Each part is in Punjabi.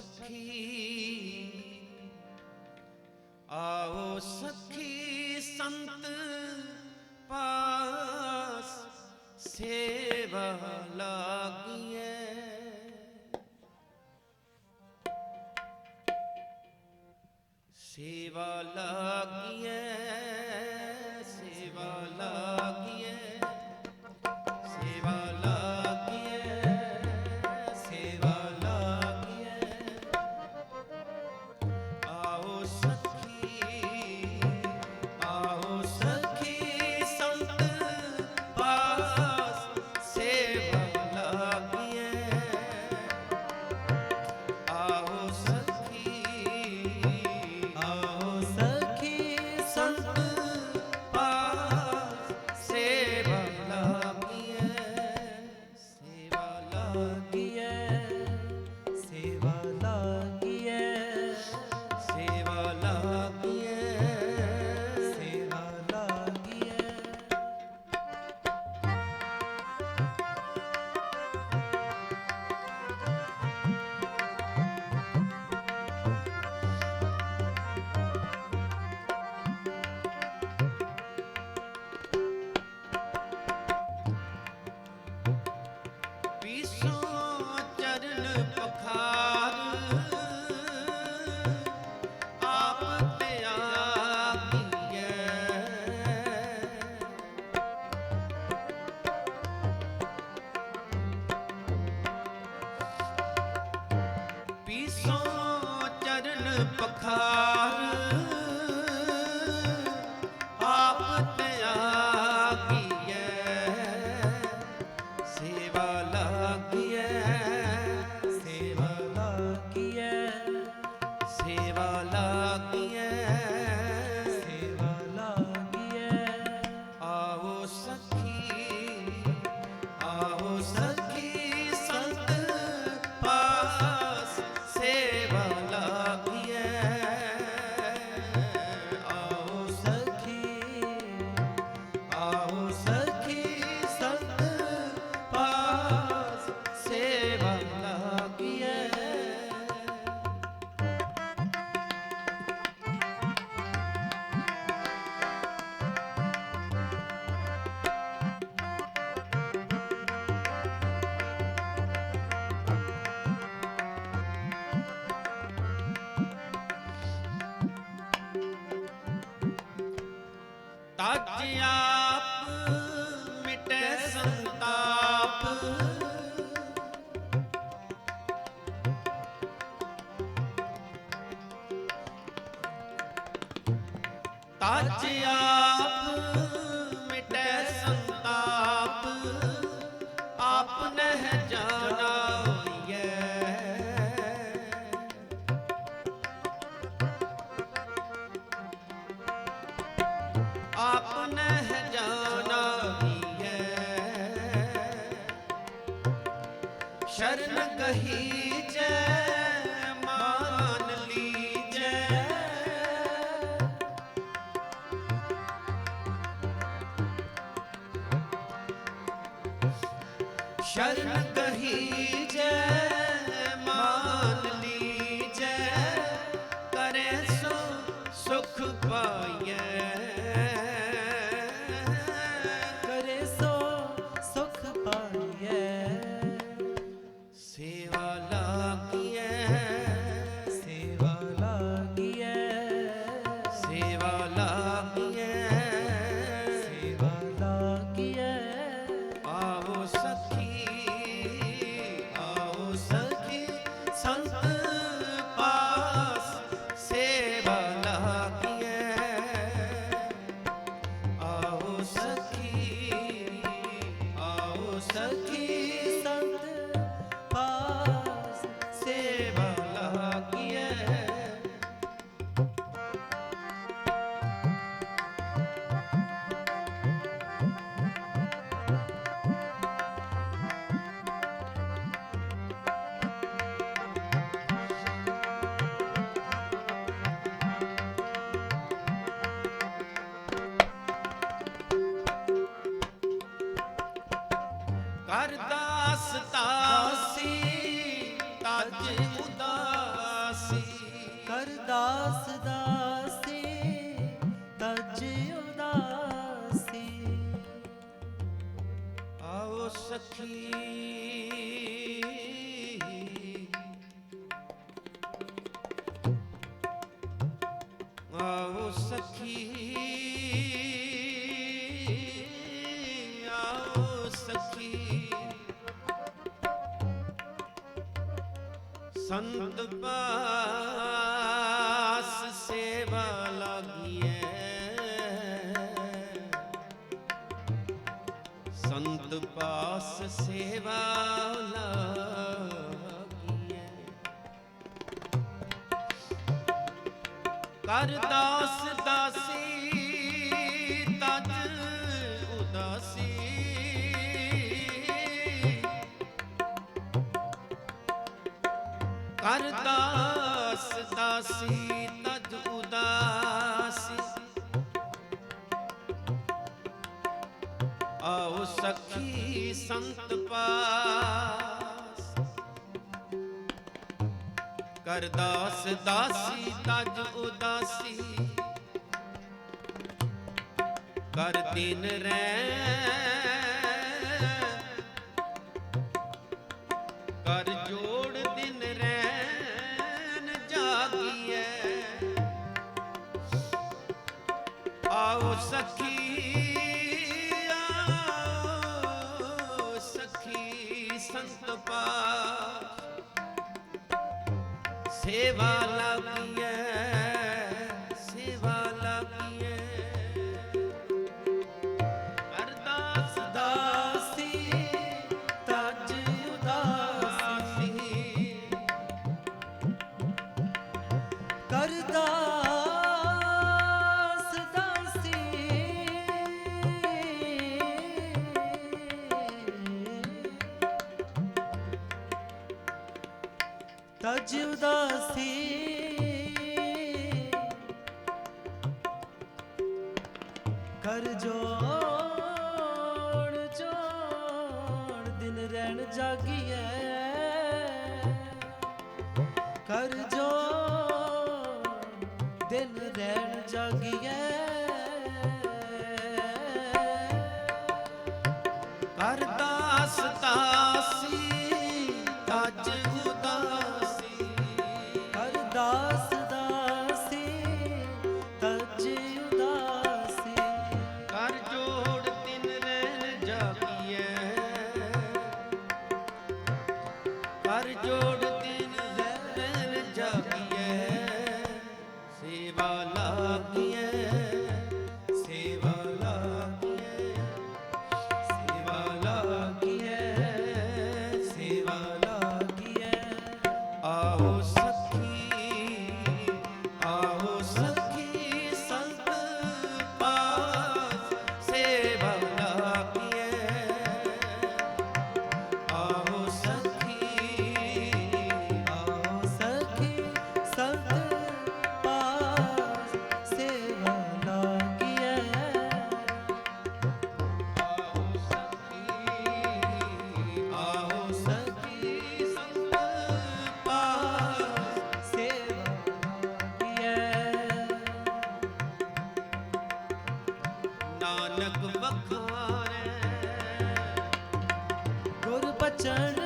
ਸਖੀ। ਆਓ ਸਖੀ ਸੰਤ ਤਜ ਆਪ ਮਿਟੈ ਜਾਣਾ ਆਪ ਨਹਿ ਜਾਣਾ ਵੀਐ ਸ਼ਰਨ ਕਹੀ ਜੈ ਕਰ ਦਾਸ ਤਾਸੀ ਉਦਾਸੀ। ਕਰ ਦਾਸੀ ਤਜ ਉਦਾਸੀ। ਆਓ ਸਖੀ। ਆਓ ਸਖੀ। ਆਓ ਸਖੀ। ਸੰਤ ਪਾਸ ਸੇਵਾ ਲਾਗੀਐ। ਸੰਤ ਪਾਸ ਸੇਵਾ ਲਾਗੀਐ। ਕਰ ਦਾਸੀ ਤਜ ਉਦਾਸੀ ਕਰ ਦਾਸ ਦਾਸੀ ਤਜ ਉਦਾਸੀ। ਆਓ ਸਖੀ, ਸੰਤ ਪਾਸ। ਕਰ ਦਾਸ, ਦਾਸੀ ਤਜ ਉਦਾਸੀ। ਕਰ ਦਿਨ ਰਹਿ ਸੇਵਾ ਲਾਗੀਐ ਸੇਵਾ ਲਾਗੀਐ। ਅਰਦਾਸ ਦਾਸੀ ਤਜ ਉਦਾਸੀ। ਕਰਦਾਸ ਤਜ ਉਦਾਸੀ। ਕਰ ਜੋੜ ਜੋੜ ਦਿਨ ਰਹਿਣ ਜਾਗੀਐ। ਕਰ ਜੋ ਨਾਨਕ ਵਖਾਰੈ। ਗੁਰ ਬਚਨ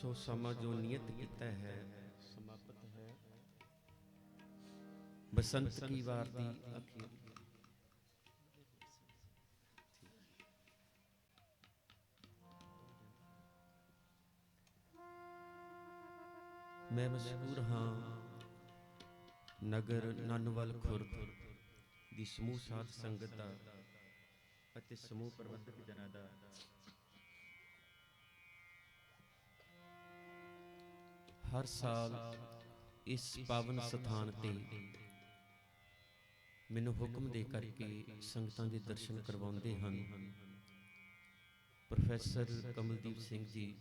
ਸੋ ਸਮਾਂ ਜੋ ਨਿਯਤ ਕੀਤਾ ਹੈ ਸਮਾਪਤ ਹੈ ਬਸੰਤ ਕੀ ਵਾਰ ਦੀ ਅਖੀਰ ਮੈਂ ਮਸ਼ਹੂਰ ਹਾਂ ਨਗਰ ਨਨਵਲ ਖੁਰਦ ਦੀ ਸਮੂਹ ਸਾਧ ਸੰਗਤ ਦਾ ਅਤੇ ਸਮੂਹ ਪ੍ਰਬੰਧਕ ਜਨਾਂ ਦਾ। ਹਰ ਸਾਲ ਇਸ ਪਾਵਨ ਸਥਾਨ ਤੇ ਮੈਨੂੰ ਹੁਕਮ ਦੇ ਕਰਕੇ ਸੰਗਤਾਂ ਦੇ ਦਰਸ਼ਨ ਕਰਵਾਉਂਦੇ ਹਨ। ਪ੍ਰੋਫੈਸਰ ਕਮਲਦੀਪ ਸਿੰਘ ਜੀ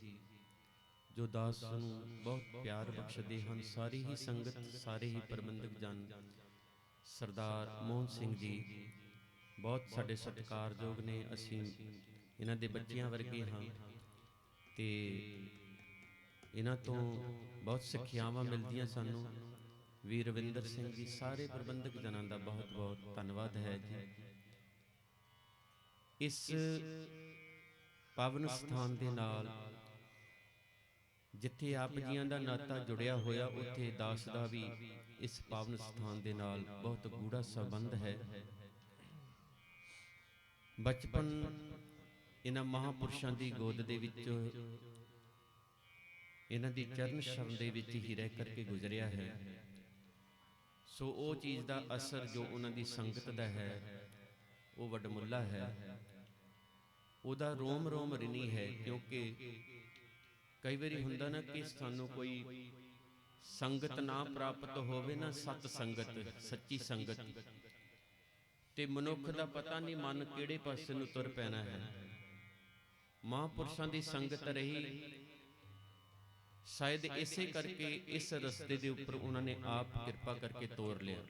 ਜੋ ਦਾਸ ਨੂੰ ਬਹੁਤ ਪਿਆਰ ਬਖਸ਼ਦੇ ਹਨ। ਸਾਰੀ ਹੀ ਸੰਗਤ ਸਾਰੇ ਹੀ ਪ੍ਰਬੰਧਕ ਜਨ। ਸਰਦਾਰ ਮੋਹਨ ਸਿੰਘ ਜੀ ਬਹੁਤ ਸਾਡੇ ਸਤਿਕਾਰਯੋਗ ਨੇ। ਅਸੀਂ ਇਹਨਾਂ ਦੇ ਬੱਚਿਆਂ ਵਰਗੇ ਹਾਂ। ਤੇ ਇਹਨਾਂ ਤੋਂ ਬਹੁਤ ਸਿੱਖਿਆਵਾਂ ਮਿਲਦੀਆਂ ਸਾਨੂੰ। ਵੀਰ ਰਵਿੰਦਰ ਸਿੰਘ ਜੀ ਸਾਰੇ ਪ੍ਰਬੰਧਕ ਜਨਾਂ ਦਾ ਬਹੁਤ ਬਹੁਤ ਧੰਨਵਾਦ ਹੈ ਜੀ। ਇਸ ਪਾਵਨ ਸਥਾਨ ਦੇ ਨਾਲ ਜਿੱਥੇ ਆਪ ਜੀਆਂ ਦਾ ਨਾਤਾ ਜੁੜਿਆ ਹੋਇਆ ਉੱਥੇ ਦਾਸ ਦਾ ਵੀ ਇਸ ਪਾਵਨ ਸਥਾਨ ਦੇ ਨਾਲ ਬਹੁਤ ਗੂੜਾ ਸੰਬੰਧ ਹੈ। ਬਚਪਨ ਇਹਨਾਂ ਮਹਾਪੁਰਸ਼ਾਂ ਦੀ ਗੋਦ ਦੇ ਵਿੱਚ ਇਹਨਾਂ ਦੀ ਚਰਨ ਸ਼ਰਨ ਦੇ ਵਿੱਚ ਹੀ ਰਹਿ ਕਰਕੇ ਗੁਜ਼ਰਿਆ ਹੈ। ਸੋ ਉਹ ਚੀਜ਼ ਦਾ ਅਸਰ ਜੋ ਉਹਨਾਂ ਦੀ ਸੰਗਤ ਦਾ ਹੈ ਉਹ ਵਡਮੁੱਲਾ ਹੈ। ਉਹਦਾ ਰੋਮ ਰੋਮ ਰਿਣੀ ਹੈ ਕਿਉਂਕਿ ਕਈ ਵਾਰੀ ਹੁੰਦਾ ਨਾ ਕਿ ਸਾਨੂੰ ਕੋਈ ਸੰਗਤ ਨਾ ਪ੍ਰਾਪਤ ਹੋਵੇ ਨਾ ਸਤ ਸੰਗਤ ਸੱਚੀ ਸੰਗਤ। ਤੇ ਮਨੁੱਖ ਦਾ ਪਤਾ ਨਹੀਂ ਮਨ ਕਿਹੜੇ ਪਾਸੇ ਨੂੰ ਤੁਰ ਪੈਣਾ ਹੈ। ਮਹਾਂਪੁਰਸ਼ਾਂ ਦੀ ਸੰਗਤ ਰਹੀ ਸ਼ਾਇਦ ਇਸੇ ਕਰਕੇ ਇਸ ਰਸਤੇ ਦੇ ਉੱਪਰ ਉਹਨਾਂ ਨੇ ਆਪ ਕਿਰਪਾ ਕਰਕੇ ਤੋਰ ਲਿਆ।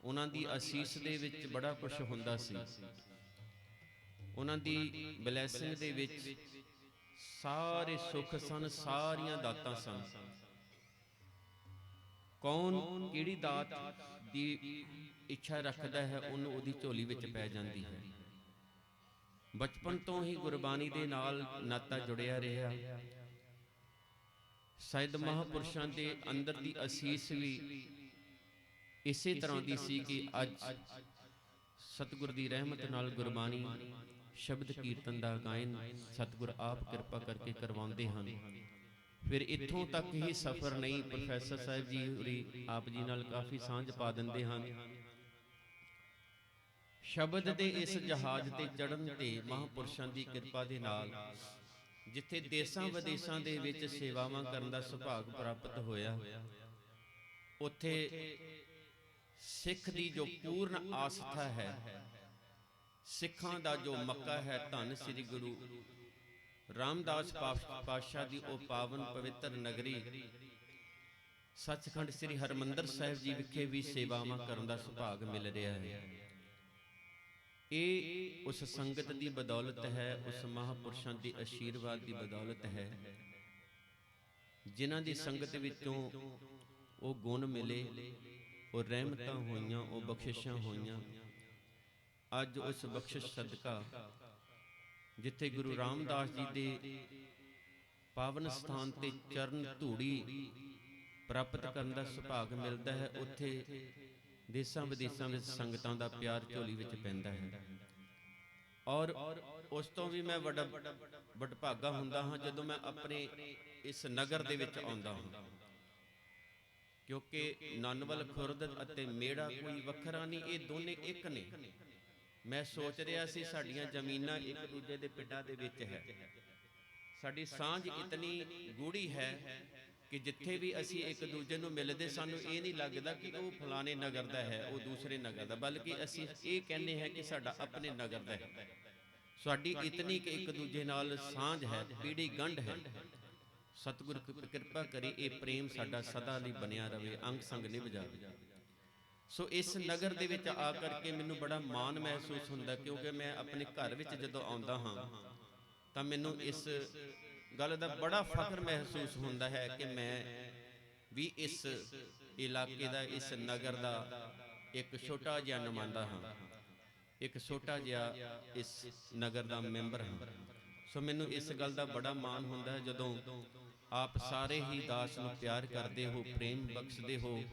ਉਹਨਾਂ ਦੀ ਅਸੀਸ ਦੇ ਵਿੱਚ ਬੜਾ ਕੁਝ ਹੁੰਦਾ ਸੀ। ਉਹਨਾਂ ਦੀ ਬਲੇਸਿੰਗ ਦੇ ਵਿੱਚ ਸਾਰੇ ਸੁੱਖ ਸਨ ਸਾਰੀਆਂ ਦਾਤਾਂ ਸਨ। ਕੌਣ ਕਿਹੜੀ ਦਾਤ ਦੀ ਇੱਛਾ ਰੱਖਦਾ ਹੈ ਉਹਨੂੰ ਉਹਦੀ ਝੋਲੀ ਵਿੱਚ ਪੈ ਜਾਂਦੀ ਹੈ। ਬਚਪਨ ਤੋਂ ਹੀ ਗੁਰਬਾਣੀ ਦੇ ਨਾਲ ਨਾਤਾ ਜੁੜਿਆ ਰਿਹਾ। ਸ਼ਾਇਦ ਮਹਾਪੁਰਸ਼ਾਂ ਦੇ ਅੰਦਰ ਦੀ ਅਸੀਸ ਵੀ ਇਸੇ ਤਰ੍ਹਾਂ ਦੀ ਸੀ ਕਿ ਅੱਜ ਸਤਿਗੁਰ ਦੀ ਰਹਿਮਤ ਨਾਲ ਗੁਰਬਾਣੀ ਸ਼ਬਦ ਕੀਰਤਨ ਦਾ ਗਾਇਨ ਸਤਿਗੁਰ ਆਪ ਕਿਰਪਾ ਕਰਕੇ ਕਰਵਾਉਂਦੇ ਹਨ। ਫਿਰ ਇੱਥੋਂ ਤੱਕ ਹੀ ਸਫ਼ਰ ਨਹੀਂ ਪ੍ਰੋਫੈਸਰ ਸਾਹਿਬ ਜੀ ਉਰੀ ਆਪ ਜੀ ਨਾਲ ਕਾਫੀ ਸਾਂਝ ਪਾ ਦਿੰਦੇ ਹਨ। ਸ਼ਬਦ ਦੇ ਇਸ ਜਹਾਜ਼ ਤੇ ਚੜਨ ਤੇ ਮਹਾਪੁਰਸ਼ਾਂ ਦੀ ਕਿਰਪਾ ਦੇ ਨਾਲ ਜਿੱਥੇ ਦੇਸ਼ਾਂ ਵਿਦੇਸ਼ਾਂ ਦੇ ਵਿੱਚ ਸੇਵਾਵਾਂ ਕਰਨ ਦਾ ਸੁਭਾਗ ਪ੍ਰਾਪਤ ਹੋਇਆ। ਉੱਥੇ ਸਿੱਖ ਦੀ ਜੋ ਪੂਰਨ ਆਸਥਾ ਹੈ ਸਿੱਖਾਂ ਦਾ ਜੋ ਮੱਕਾ ਹੈ ਧੰਨ ਸ੍ਰੀ ਗੁਰੂ ਰਾਮਦਾਸ ਪਾਤਸ਼ਾਹ ਦੀ ਉਹ ਪਾਵਨ ਪਵਿੱਤਰ ਨਗਰੀ। ਸੱਚਖੰਡ ਸ੍ਰੀ ਹਰਮੰਦਰ ਸਾਹਿਬ ਜੀ ਵਿਖੇ ਵੀ ਸੇਵਾਵਾਂ ਕਰਨ ਦਾ ਸੁਭਾਗ ਮਿਲ ਰਿਹਾ ਹੈ। ਇਹ ਉਸ ਸੰਗਤ ਦੀ ਬਦੌਲਤ ਹੈ, ਉਸ ਮਹਾਪੁਰਸ਼ਾਂ ਦੀ ਅਸ਼ੀਰਵਾਦ ਦੀ ਬਦੌਲਤ ਹੈ। ਜਿਨ੍ਹਾਂ ਦੀ ਸੰਗਤ ਵਿੱਚੋਂ ਉਹ ਗੁਣ ਮਿਲੇ, ਉਹ ਰਹਿਮਤਾਂ ਹੋਈਆਂ, ਉਹ ਬਖਸ਼ਿਸ਼ਾਂ ਹੋਈਆਂ। ਅੱਜ ਉਸ ਬਖਸ਼ਿਸ਼ ਸਦਕਾ, ਜਿੱਥੇ ਗੁਰੂ ਰਾਮਦਾਸ ਜੀ ਦੇ ਪਾਵਨ ਸਥਾਨ ਤੇ ਚਰਨ ਧੂੜੀ ਪ੍ਰਾਪਤ ਕਰਨ ਦਾ ਸੁਭਾਗ ਮਿਲਦਾ ਹੈ, ਉੱਥੇ ਦੇਸ਼ਾਂ ਵਿਦੇਸ਼ਾਂ ਵਿੱਚ ਸੰਗਤਾਂ ਦਾ ਪਿਆਰ ਝੋਲੀ ਵਿੱਚ ਪੈਂਦਾ ਹੈ। ਔਰ ਉਸ ਤੋਂ ਵੀ ਮੈਂ ਵੱਡਾ ਵਡਭਾਗਾ ਹੁੰਦਾ ਹਾਂ ਜਦੋਂ ਮੈਂ ਆਪਣੇ ਇਸ ਨਗਰ ਦੇ ਵਿੱਚ ਆਉਂਦਾ ਹਾਂ। ਕਿਉਂਕਿ ਨਾਨਵਲ ਖੁਰਦ ਅਤੇ ਮੇੜਾ ਕੋਈ ਵੱਖਰਾ ਨਹੀਂ, ਇਹ ਦੋਨੇ ਇੱਕ ਨੇ। ਮੈਂ ਸੋਚ ਰਿਹਾ ਸੀ ਸਾਡੀਆਂ ਜ਼ਮੀਨਾਂ ਇੱਕ ਦੂਜੇ ਦੇ ਪਿੰਡਾਂ ਦੇ ਵਿੱਚ ਹੈ। ਸਾਡੀ ਸਾਂਝ ਇਤਨੀ ਗੂੜੀ ਹੈ ਕਿ ਜਿੱਥੇ ਵੀ ਅਸੀਂ ਇੱਕ ਦੂਜੇ ਨੂੰ ਮਿਲਦੇ, ਸਾਨੂੰ ਇਹ ਨਹੀਂ ਲੱਗਦਾ ਕਿ ਉਹ ਫਲਾਣੇ ਨਗਰ ਦਾ ਹੈ, ਉਹ ਦੂਸਰੇ ਨਗਰ ਦਾ, ਬਲਕਿ ਅਸੀਂ ਇਹ ਕਹਿੰਦੇ ਹਾਂ ਕਿ ਸਾਡਾ ਆਪਣੇ ਨਗਰ ਦਾ ਹੈ। ਸਾਡੀ ਇਤਨੀ ਕਿ ਇੱਕ ਦੂਜੇ ਨਾਲ ਸਾਂਝ ਹੈ, ਪੀੜੀ ਗੰਢ ਹੈ। ਸਤਿਗੁਰ ਕਿਰਪਾ ਕਰੇ ਇਹ ਪ੍ਰੇਮ ਸਾਡਾ ਸਦਾ ਲਈ ਬਣਿਆ ਰਵੇ, ਅੰਗ ਸੰਗ ਨਿਭ ਜਾਵੇ। ਸੋ ਇਸ ਨਗਰ ਦੇ ਵਿੱਚ ਆ ਕਰਕੇ ਮੈਨੂੰ ਬੜਾ ਮਾਣ ਮਹਿਸੂਸ ਹੁੰਦਾ, ਕਿਉਂਕਿ ਮੈਂ ਆਪਣੇ ਘਰ ਵਿੱਚ ਜਦੋਂ ਆਉਂਦਾ ਹਾਂ, ਤਾਂ ਮੈਨੂੰ ਇਸ ਗੱਲ ਦਾ ਬੜਾ ਫਖਰ ਮਹਿਸੂਸ ਹੁੰਦਾ ਹੈ ਕਿ ਮੈਂ ਵੀ ਇਸ ਇਲਾਕੇ ਦਾ, ਇਸ ਨਗਰ ਦਾ ਇੱਕ ਛੋਟਾ ਜਿਹਾ ਨੁਮਾਇੰਦਾ ਹਾਂ। ਇੱਕ ਛੋਟਾ ਜਿਹਾ ਇਸ ਨਗਰ ਦਾ ਮੈਂਬਰ ਹਾਂ। ਸੋ ਮੈਨੂੰ ਇਸ ਗੱਲ ਦਾ ਬੜਾ ਮਾਣ ਹੁੰਦਾ ਹੈ, ਜਦੋਂ ਆਪ ਸਾਰੇ ਹੀ ਦਾਸ ਨੂੰ ਪਿਆਰ ਕਰਦੇ ਹੋ, ਪ੍ਰੇਮ ਬਖਸ਼ਦੇ ਹੋ,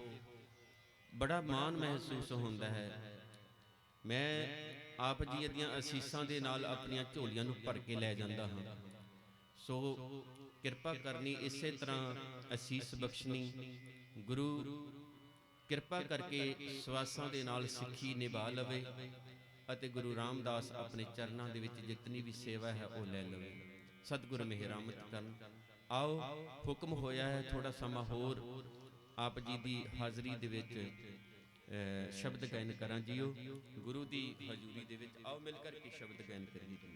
ਬੜਾ ਮਾਣ ਮਹਿਸੂਸ ਹੁੰਦਾ ਹੈ। ਮੈਂ ਆਪ ਜੀ ਦੀਆਂ ਅਸੀਸਾਂ ਦੇ ਨਾਲ ਆਪਣੀਆਂ ਝੋਲੀਆਂ ਨੂੰ ਭਰ ਕੇ ਲੈ ਜਾਂਦਾ ਹਾਂ। ਸੋ ਕਿਰਪਾ ਕਰਨੀ ਇਸੇ ਤਰ੍ਹਾਂ ਅਸੀਸ ਬਖਸ਼ਣੀ। ਗੁਰੂ, ਕਿਰਪਾ ਕਰਕੇ ਸਵਾਸਾਂ ਦੇ ਨਾਲ ਸਿੱਖੀ ਨਿਭਾ ਲਵੇ ਅਤੇ ਗੁਰੂ ਰਾਮਦਾਸ ਆਪਣੇ ਚਰਨਾਂ ਦੇ ਵਿੱਚ ਜਿਤਨੀ ਵੀ ਸੇਵਾ ਹੈ ਉਹ ਲੈ ਲਵੇ। ਸਤਿਗੁਰ ਮਿਹਰਾਮਤ ਕਰਨ। ਆਓ, ਹੁਕਮ ਹੋਇਆ ਹੈ ਥੋੜਾ ਸਮਾਂ ਹੋਰ ਆਪ ਜੀ ਦੀ ਹਾਜ਼ਰੀ ਦੇ ਵਿੱਚ ਸ਼ਬਦ ਗਾਇਨ ਕਰਾਂ ਜੀਓ। ਗੁਰੂ ਦੀ ਹਜ਼ੂਰੀ ਦੇ ਵਿੱਚ ਆਓ ਮਿਲ ਕਰਕੇ ਸ਼ਬਦ ਗਾਇਨ ਕਰੀਏ।